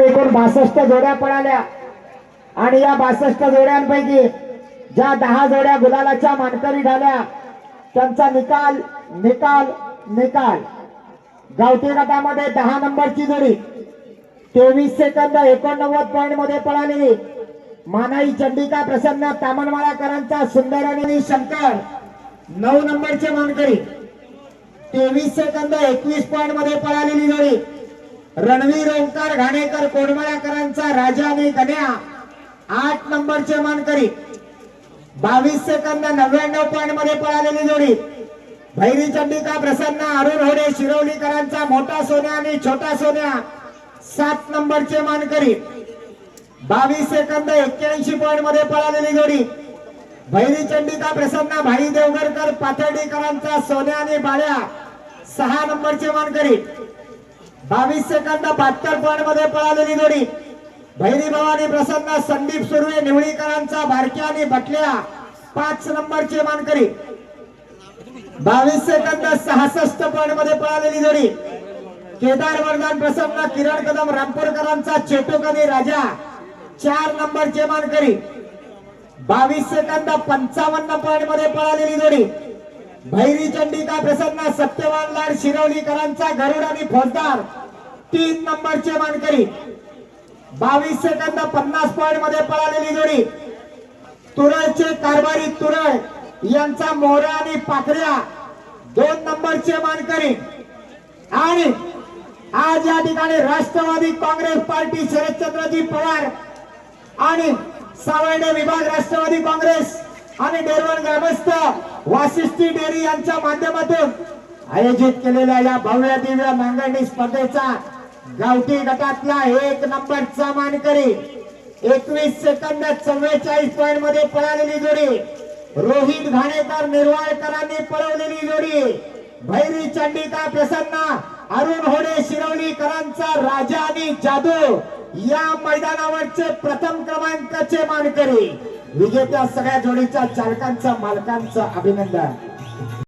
एकूण बासष्ट जोड्या पळाल्या. आणि या बासष्ट जोड्यांपैकी ज्या दहा जोड्या गुलालाच्या मानकरी झाल्या त्यांचा निकाल निकाल निकाल. गावठी गटामध्ये दहा नंबरची जोडी. तेवीस सेकंद एकोणनव्वद पॉईंटमध्ये पळालेली मानाई चंडिका प्रसन्न तामणवाळाकरांचा सुंदर आणि शंकर नऊ नंबरचे मानकरी. तेवीस सेकंद एकवीस पॉईंटमध्ये पळालेली जोडी. रणवीर ओंकार घाणेकर कोडमळ्याकरांचा राजा आणि गण्या. आठ नंबरचे मानकरी. बावीस सेकंद नव्याण्णव पॉईंटमध्ये पळालेली जोडी. भैरी चंडिका प्रसन्न अरुण होडे शिरवलीकरांचा मोठा सोन्या आणि छोटा सोन्या. सात नंबरचे मानकरी. बावीस सेकंद एक्क्याऐंशी पॉईंटमध्ये पळालेली जोडी. भैरी चंडिका प्रसन्न भाई देवगरकर पाथर्डीकरांचा सोन्या आणि बाळ्या. सहा नंबरचे मानकरी. बावीस सेकंद बहात्तर पॉईंटमध्ये पळालेली जोडी. भैरी भवानी प्रसन्न संदीप सुर्वे निवळीकरांचा भारक्या आणि भटल्या पाच नंबरचे मानकरी. बावीस सेकंद सहासष्ट पॉईंटमध्ये पळालेली जोडी. केदार वरदान प्रसन्न किरण कदम रामपूरकरांचा चेटोक आणि राजा. चार नंबरचे मानकरी. बावीस सेकंद पंचावन्न पॉईंटमध्ये पळालेली जोडी. भैरी चंडिका प्रसन्न सत्यवान लाड शिरवलीकरांचा गरुड आणि फौजदार. तीन नंबरचे मानकरी. बावीस सेकंद पन्नास पॉईंटमध्ये पळालेली जोडी. तुरळचे कारभारी तुरळ यांचा मोहरा आणि पाखऱ्या. दोन नंबरचे मानकरी. आणि आज या ठिकाणी राष्ट्रवादी काँग्रेस पार्टी शरदचंद्रजी पवार आणि सावर्डे विभाग राष्ट्रवादी काँग्रेस आणि डेरवण ग्रामस्थ वासिष्ठी डेअरी यांच्या माध्यमातून आयोजित केलेल्या या भव्य दिव्य नांगरणी स्पर्धेचा गावठी गटातला एक नंबरचा मानकरी एकवीस सेकंद चव्वेचाळीस पॉईंटमध्ये पळालेली जोडी. रोहित घाणेकर निर्वाळकरांनी पळवलेली जोडी. भैरी चंडिका प्रसन्ना अरुण होडे शिरवलीकरांचा राजा आणि जादू. या मैदानावरचे प्रथम क्रमांकाचे मानकरी. विजेत्या सगळ्या जोडीच्या चालकांचं मालकांचं अभिनंदन.